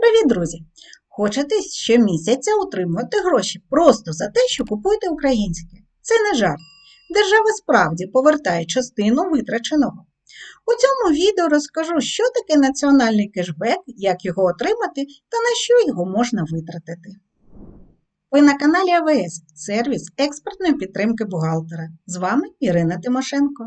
Привіт, друзі! Хочете щомісяця отримувати гроші просто за те, що купуєте українське? Це не жарт. Держава справді повертає частину витраченого. У цьому відео розкажу, що таке національний кешбек, як його отримати та на що його можна витратити. Ви на каналі АВС сервіс експертної підтримки бухгалтера. З вами Ірина Тимошенко.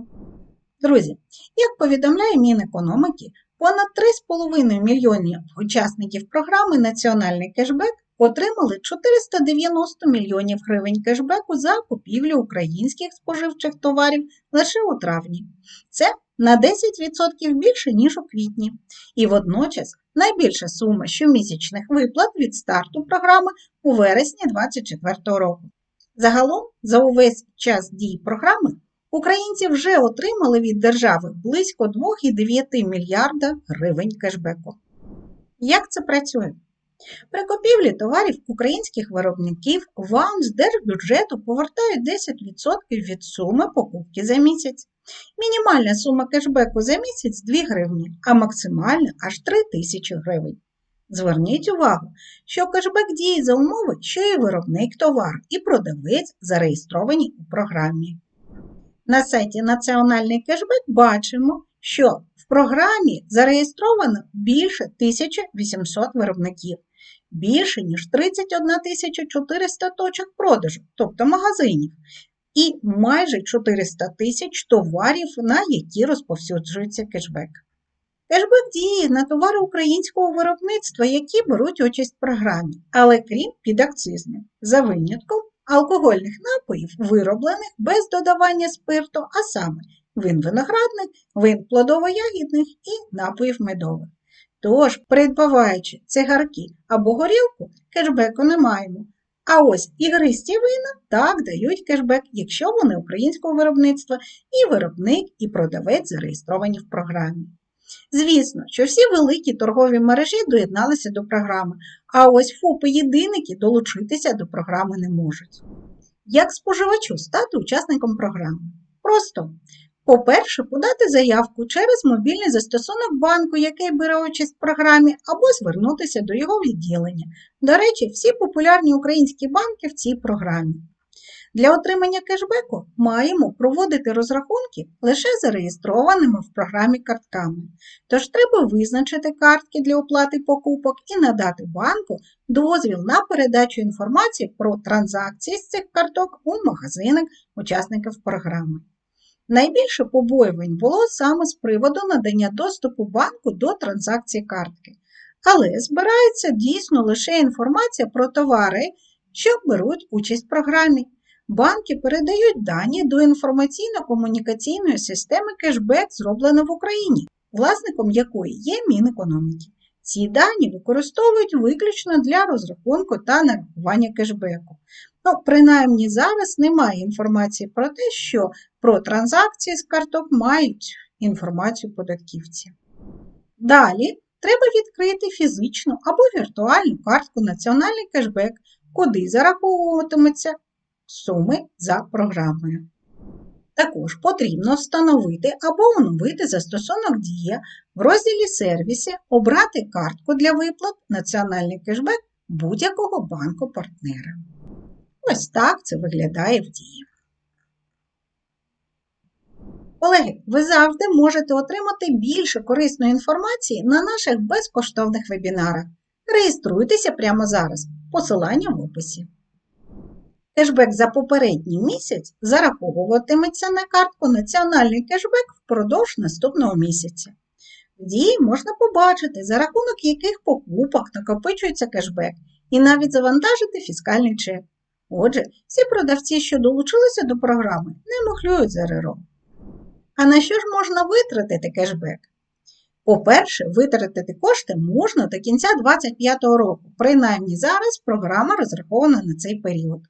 Друзі, як повідомляє Мінекономіки, понад 3,5 мільйонів учасників програми Національний кешбек отримали 490 мільйонів гривень кешбеку за купівлю українських споживчих товарів лише у травні. Це на 10% більше, ніж у квітні. І водночас найбільша сума щомісячних виплат від старту програми у вересні 2024 року. Загалом, за увесь час дії програми Українці вже отримали від держави близько 2,9 мільярда гривень кешбеку. Як це працює? При купівлі товарів українських виробників вам з держбюджету повертають 10% від суми покупки за місяць. Мінімальна сума кешбеку за місяць 2 гривні, а максимальна аж 3 тисячі гривень. Зверніть увагу, що кешбек діє за умови, що і виробник товару, і продавець зареєстровані у програмі. На сайті Національний кешбек бачимо, що в програмі зареєстровано більше 1800 виробників, більше ніж 31 400 точок продажу, тобто магазинів, і майже 400 тисяч товарів, на які розповсюджується кешбек. Кешбек діє на товари українського виробництва, які беруть участь в програмі, але крім підакцизних, за винятком алкогольних напоїв, вироблених без додавання спирту, а саме вин виноградних, вин плодово-ягідних і напоїв медових. Тож, придбаваючи цигарки або горілку, кешбеку не маємо. А ось ігристі вина так дають кешбек, якщо вони українського виробництва, і виробник, і продавець зареєстровані в програмі. Звісно, що всі великі торгові мережі доєдналися до програми, а ось ФОПи-єдиники долучитися до програми не можуть. Як споживачу стати учасником програми? Просто, по-перше, подати заявку через мобільний застосунок банку, який бере участь в програмі, або звернутися до його відділення. До речі, всі популярні українські банки в цій програмі. Для отримання кешбеку маємо проводити розрахунки лише зареєстрованими в програмі картками. Тож треба визначити картки для оплати покупок і надати банку дозвіл на передачу інформації про транзакції з цих карток у магазинах учасників програми. Найбільше побоювань було саме з приводу надання доступу банку до транзакцій картки. Але збирається дійсно лише інформація про товари, що беруть участь в програмі. Банки передають дані до інформаційно-комунікаційної системи кешбек, зроблено в Україні, власником якої є Мінекономіки. Ці дані використовують виключно для розрахунку та нарахування кешбеку. Ну, принаймні зараз немає інформації про те, що про транзакції з карток мають інформацію податківці. Далі треба відкрити фізичну або віртуальну картку Національний кешбек, куди зараховуватиметься суми за програмою. Також потрібно встановити або оновити застосунок Дія в розділі сервісі, обрати картку для виплат Національний кешбек будь-якого банку-партнера. Ось так це виглядає в Дії. Колеги, ви завжди можете отримати більше корисної інформації на наших безкоштовних вебінарах. Реєструйтеся прямо зараз. Посилання в описі. Кешбек за попередній місяць зараховуватиметься на картку Національний кешбек впродовж наступного місяця. В дії можна побачити, за рахунок яких покупок накопичується кешбек, і навіть завантажити фіскальний чек. Отже, всі продавці, що долучилися до програми, не мухлюють за РРО. А на що ж можна витратити кешбек? По-перше, витратити кошти можна до кінця 2025 року. Принаймні зараз програма розрахована на цей період.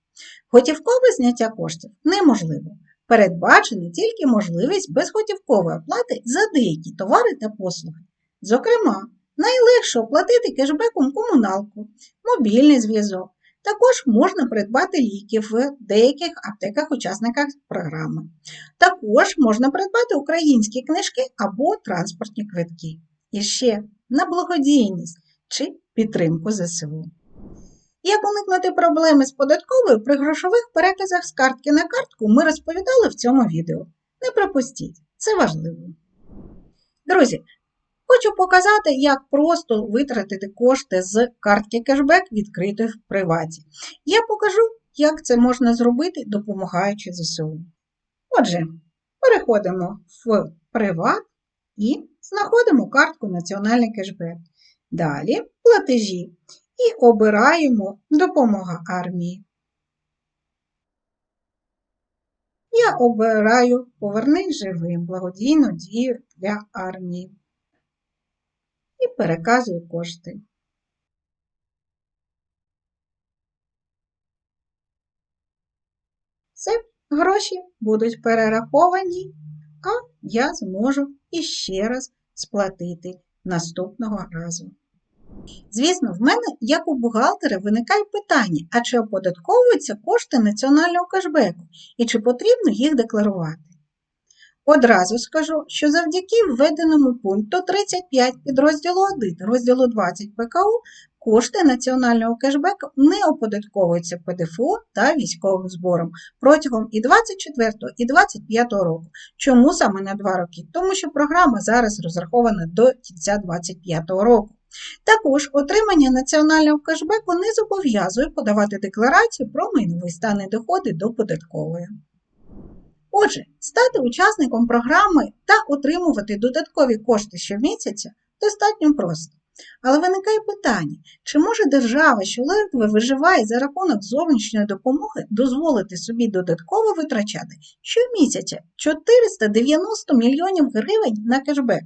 Готівкове зняття коштів неможливо. Передбачена тільки можливість безготівкової оплати за деякі товари та послуги. Зокрема, найлегше оплатити кешбеком комуналку, мобільний зв'язок. Також можна придбати ліки в деяких аптеках-учасниках програми. Також можна придбати українські книжки або транспортні квитки. І ще на благодійність чи підтримку ЗСУ. Як уникнути проблеми з податковою при грошових переказах з картки на картку, ми розповідали в цьому відео. Не пропустіть, це важливо. Друзі, хочу показати, як просто витратити кошти з картки кешбек, відкритої в приваті. Я покажу, як це можна зробити, допомагаючи ЗСУ. Отже, переходимо в приват і знаходимо картку Національний кешбек. Далі платежі і обираємо Допомога армії. Я обираю Поверни живим благодійну дію для армії і переказую кошти. Все, гроші будуть перераховані, а я зможу іще раз сплатити наступного разу. Звісно, в мене, як у бухгалтера, виникає питання, а чи оподатковуються кошти національного кешбеку і чи потрібно їх декларувати? Одразу скажу, що завдяки введеному пункту 35 підрозділу 1 розділу 20 ПКУ кошти національного кешбеку не оподатковуються ПДФО та військовим збором протягом і 24 і 25 року. Чому саме на 2 роки? Тому що програма зараз розрахована до кінця 25 року. Також отримання національного кешбеку не зобов'язує подавати декларацію про майновий стан і доходи до податкової. Отже, стати учасником програми та отримувати додаткові кошти щомісяця достатньо просто. Але виникає питання, чи може держава, що ледве виживає за рахунок зовнішньої допомоги, дозволити собі додатково витрачати щомісяця 490 мільйонів гривень на кешбек?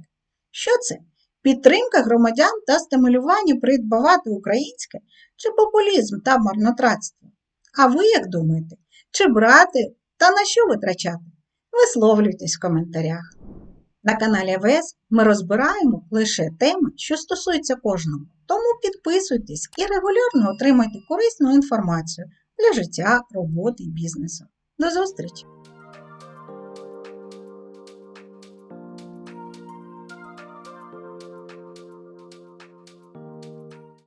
Що це? Підтримка громадян та стимулювання придбавати українське чи популізм та марнотратство? А ви як думаєте? Чи брати та на що витрачати? Висловлюйтесь в коментарях. На каналі АВС ми розбираємо лише теми, що стосуються кожного. Тому підписуйтесь і регулярно отримайте корисну інформацію для життя, роботи і бізнесу. До зустрічі!